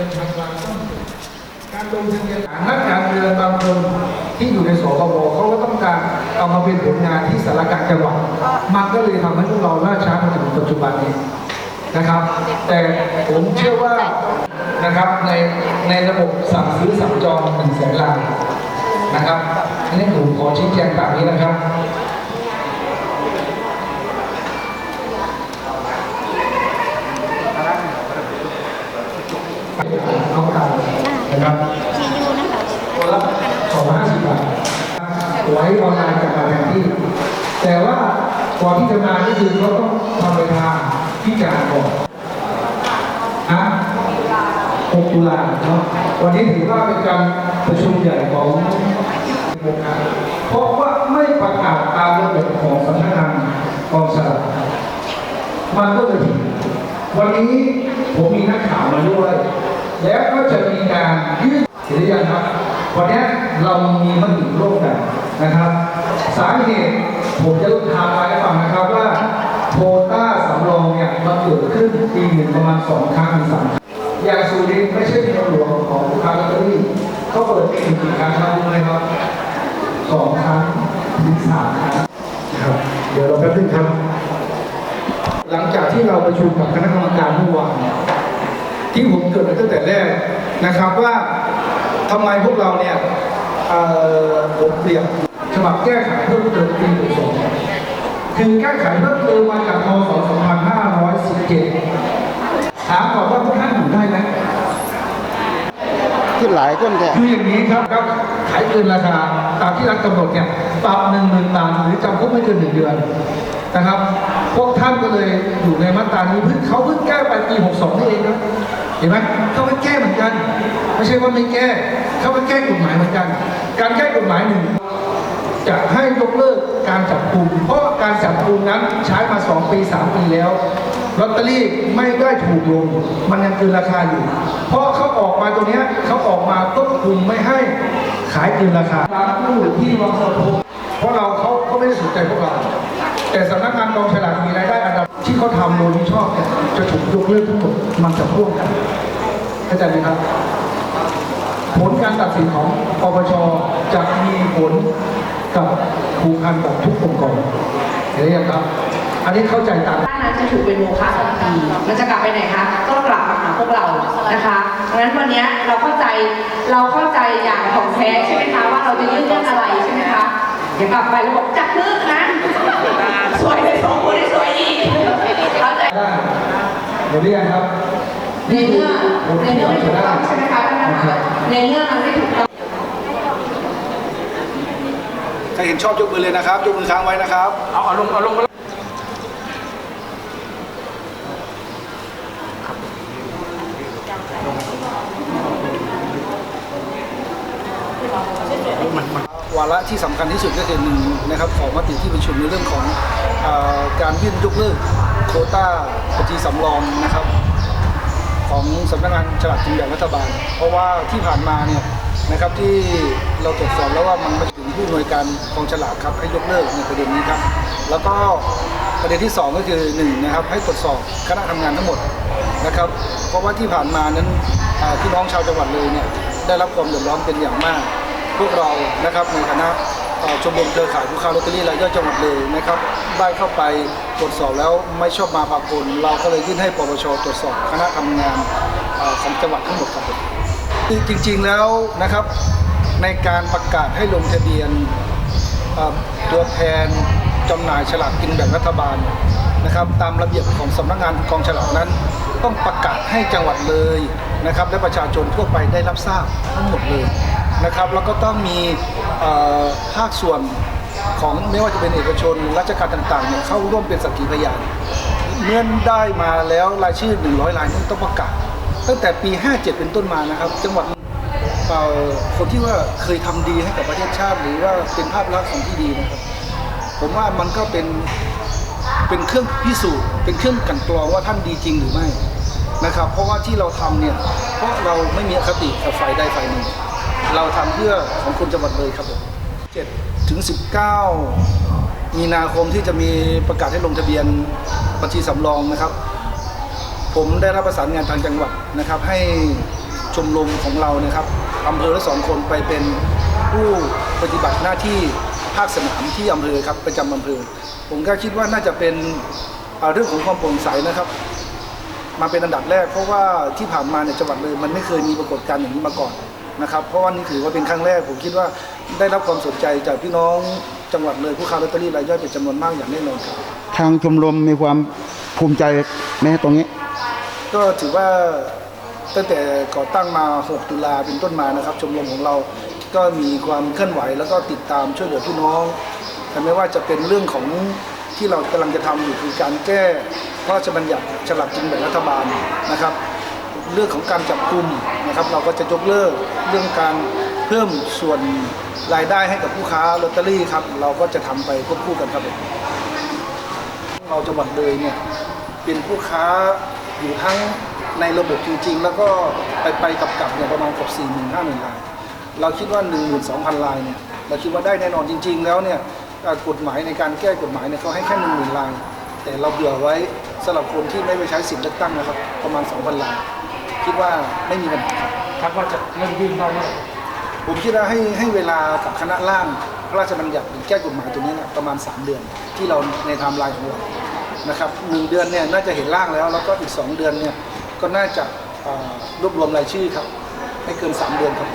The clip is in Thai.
ทะเบียนนักการเมืองบางคนที่อยู่ในสคบเขาก็ต้องการเอามาเป็นผลงานที่สารการจังหวัดมันก็เลยทำให้พวกเราล่าช้ามาถึงปัจจุบันนี้นะครับ แต่ผมเชื่อว่านะครับในในระบบสั่งซื้อสั่งจองหนึ่งแสนลายนะครับนนี้ผมขอชี้แจงแบบนี้นะครับ เขาตาม นะครับทียูนะคะตัวละสองร้อยห้าสิบบาท ไว้ออนไลน์จากมาแทนที่ แต่ว่าก่อนที่จะมาก็คือเขาต้องทำเวลาพิจารณาก่อนนะ6ตุลาเนาะ วันนี้ถือว่าเป็นการประชุมใหญ่ของโครงการเพราะว่าไม่ประกาศตามระเบียบของสำนักงานกองสลากมันก็เลยผิดวันนี้ผมมีนักข่าวมาด้วย แล้วก็จะมีการยื่นเห็นหรือยังครับวันนี้เรามีมติร่วมกันนะครับ สาเหตุผมจะทำมาให้ฟังนะครับว่าโควต้าสำรองเนี่ยมันเกิดขึ้นปีหนึ่งประมาณสองครั้งหรือสามครั้งอย่างสุรินทร์ไม่ใช่เมืองหลวงของลูกค้าลอตเตอรี่เขาเปิดปีหนึ่งกี่ครั้งครับรู้ไหมครับสองครั้งถึงสามครั้งนะครับเดี๋ยวเราแป๊บนึงครับ หลังจากที่เราประชุมกับคณะกรรมการเมื่อวาน ที่ผมเกริดไปตั้งแต่แรกนะครับว่าทำไมพวกเราเนี่ยเอ่อผมเปรียบฉบับแก้ไขเพิ่มเติมปี62คือแก้ไขเพิ่มเติมมาจากมศ2517ถามก่อนว่าพวกท่านอยู่ได้ไหมขึ้นหลายคนแท้คืออย่างนี้ครับครับขายเกินราคาตามที่รัฐกำหนดเนี่ยปรับหนึ่งหมื่นบาทหรือจำคุกไม่เกินหนึ่งเดือนนะครับ พวกท่านก็เลยอยู่ในมาตรานี้เพิ่งเขาเพิ่งแก้ไปปี 62นี่เองนะ เห็นไหมเขาไปแก้เหมือนกัน ไม่ใช่ว่าไม่แก้เขาไปแก้กฎหมายเหมือนกัน การแก้กฎหมายหนึ่งจะให้ยกเลิกการจับกลุ่มเพราะการจับกลุ่มนั้นใช้มา 2 ปี 3 ปีแล้วลอตเตอรี่ไม่ได้ถูกลง มันยังเกินราคาอยู่ เพราะเขาออกมาตัวนี้เขาออกมาควบคุมไม่ให้ขายเกินราคาร้านผู้ที่วางสลากเพราะเราเขาเขาไม่ได้สนใจพวกเรา แต่สำนักงานกองฉลากมีรายได้อั เขาทำโดยมิชอบเนี่ยจะถูกยกเลิกทั้งหมดมันจะพ่วงกันเข้าใจไหมครับ ผลการตัดสินของปปชจะมีผลกับผูกพันกับทุกองค์กรเห็นหรือยังครับ อันนี้เข้าใจตามด้านนั้นจะถูกเป็นโมฆะทันทีมันจะกลับไปไหนคะก็กลับมาหาพวกเรานะคะดังนั้นวันนี้เราเข้าใจเราเข้าใจอย่างของแท้ใช่ไหมคะว่าเราจะยื่นเรื่องอะไรใช่ไหมคะเดี๋ยวกลับไปแล้วบอกจับมือนะ สวยเลยสองคนสวยอีกเข้าใจได้เห็นหรือยังครับในเมื่อผมในเรื่องไม่ถูกต้องใช่ไหมคะท่านประธานในเรื่องมันไม่ถูกต้องใครเห็นชอบยกมือเลยนะครับยกมือค้างไว้นะครับ เอาเอาลงเอาลง วาระที่สำคัญที่สุดก็คือหนึ่งนะครับของมติที่ประชุมในเรื่องของอการยื่นยกเลิกโควต้าบัญชีสำรองนะครับ ของสำนักงานฉลากกินแบ่งรัฐบาล เพราะว่าที่ผ่านมาเนี่ยนะครับที่เราตรวจสอบแล้วว่ามันมาถึงผู้อำนวยการกองฉลากครับให้ยกเลิกในประเด็นนี้ครับ แล้วก็ประเด็นที่สองก็คือหนึ่งนะครับให้ตรวจสอบคณะทำงานทั้งหมดนะครับ เพราะว่าที่ผ่านมานั้นพี่น้องชาวจังหวัดเลยเนี่ยได้รับความเดือดร้อนเป็นอย่างมาก พวกเรานะครับในคณะชมรมเครือข่ายผู้ค้าลอตเตอรี่รายย่อยจังหวัดเลยนะครับได้เข้าไปตรวจสอบแล้วไม่ชอบมาพากลเราก็เลยยื่นให้ปปชตรวจสอบคณะทำงานอของจังหวัดทั้งหมดครับจริงๆแล้วนะครับในการประกาศให้ลงทะเบียนตัวแทนจำหน่ายฉลากกินแบ่งรัฐบาลนะครับ ตามระเบียบของสำนักงานกองฉลากนั้น ต้องประกาศให้จังหวัดเลยนะครับ และประชาชนทั่วไปได้รับทราบทั้งหมดเลย นะครับ แล้วก็ต้องมีภาคส่วนของไม่ว่าจะเป็นเอกชนราชการต่างๆเนี่ยเข้าร่วมเป็นสักขีพยานเมื่อได้มาแล้วรายชื่อ 100 รายนี้ต้องประกาศ ตั้งแต่ปี 57 เป็นต้นมานะครับ จังหวัดคนที่ว่าเคยทำดีให้กับประเทศชาติ หรือว่าเป็นภาพลักษณ์ของที่ดีนะครับ ผมว่ามันก็เป็นเป็นเครื่องพิสูจน์เป็นเครื่องกันกรองว่าท่านดีจริงหรือไม่นะครับ เพราะว่าที่เราทำเนี่ยเพราะเราไม่มีอคติกับฝ่ายใดฝ่ายหนึ่ง เราทำเพื่อของคนจังหวัดเลยครับผม7ถึง 19 มีนาคมที่จะมีประกาศให้ลงทะเบียนบัญชีสำรองนะครับ ผมได้รับประสานงานทางจังหวัดนะครับ ให้ชมรมของเรานะครับอำเภอละสองคนไปเป็นผู้ปฏิบัติหน้าที่ภาคสนามที่อำเภอครับประจำอำเภอ ผมก็คิดว่าน่าจะเป็นเรื่องของความโปร่งใสนะครับ มาเป็นอันดับแรก เพราะว่าที่ผ่านมาในยจังหวัดเลยมันไม่เคยมีปรากฏการณ์อย่างนี้มาก่อนนะครับเพราะว่านี่ถือว่าเป็นครั้งแรกผมคิดว่าได้รับความสนใจจากพี่น้องจังหวัดเลยผู้ค้าลอตเตอรี่รายย่อยเป็นจำนวนมากอย่างแน่นอนครับทางชมรมมีความภูมิใจไหมตรงนี้ ก็ถือว่าตั้งแต่ก่อตั้งมา 6 ตุลาเป็นต้นมานะครับ ชมรมของเราก็มีความเคลื่อนไหวแล้วก็ติดตามช่วยเหลือพี่น้องแต่ไม่ว่าจะเป็นเรื่องของที่เรากำลังจะทำอยู่คือการแก้พ ระราชบัญญัติฉลากกินแบ่งรัฐบาลนะครับ เรื่องของการจับกลุ่มนะครับ เราก็จะยกเลิกเรื่องการเพิ่มส่วนรายได้ให้กับผู้ค้าลอตเตอรี่ครับ เราก็จะทำไปควบคู่กันครับเราจังหวัดเลยเนี่ยเป็นผู้ค้าอยู่ทั้งในระบบจริง ๆ แล้วก็ไปไปๆกลับเนี่ยประมาณกับ4 0 0 0 0 5 0 0 0 0ราย เราคิดว่า 12,000รายเนี่ยเราคิดว่าได้แน่นอนจริง ๆ แล้วเนี่ยกฎหมายในการแก้กฎหมายเนี่ยเขาให้แค่1 0,000ราย แต่เราเบื่อไว้ สำหรับคนที่ไม่ไปใช้สิทธิ์เลือกตั้งนะครับ ประมาณ 2,000รายคิดว่าไม่มีปัญหาครับคาดว่าจะเริ่มยื่นได้เมื่อไหร่ผมคิดว่าให้ให้เวลากับคณะร่างพระราชบัญญัติหรือแก้กฎหมายตัวนี้เนี่ยประมาณ 3 เดือนที่เราในไทม์ไลน์ของเรานะครับหนึ่งเดือนเนี่ยน่าจะเห็นร่างแล้ว แล้วก็อีก 2 เดือนเนี่ยก็น่าจะเอ่อรวบรวมรายชื่อครับไม่เกิน 3 เดือนครับ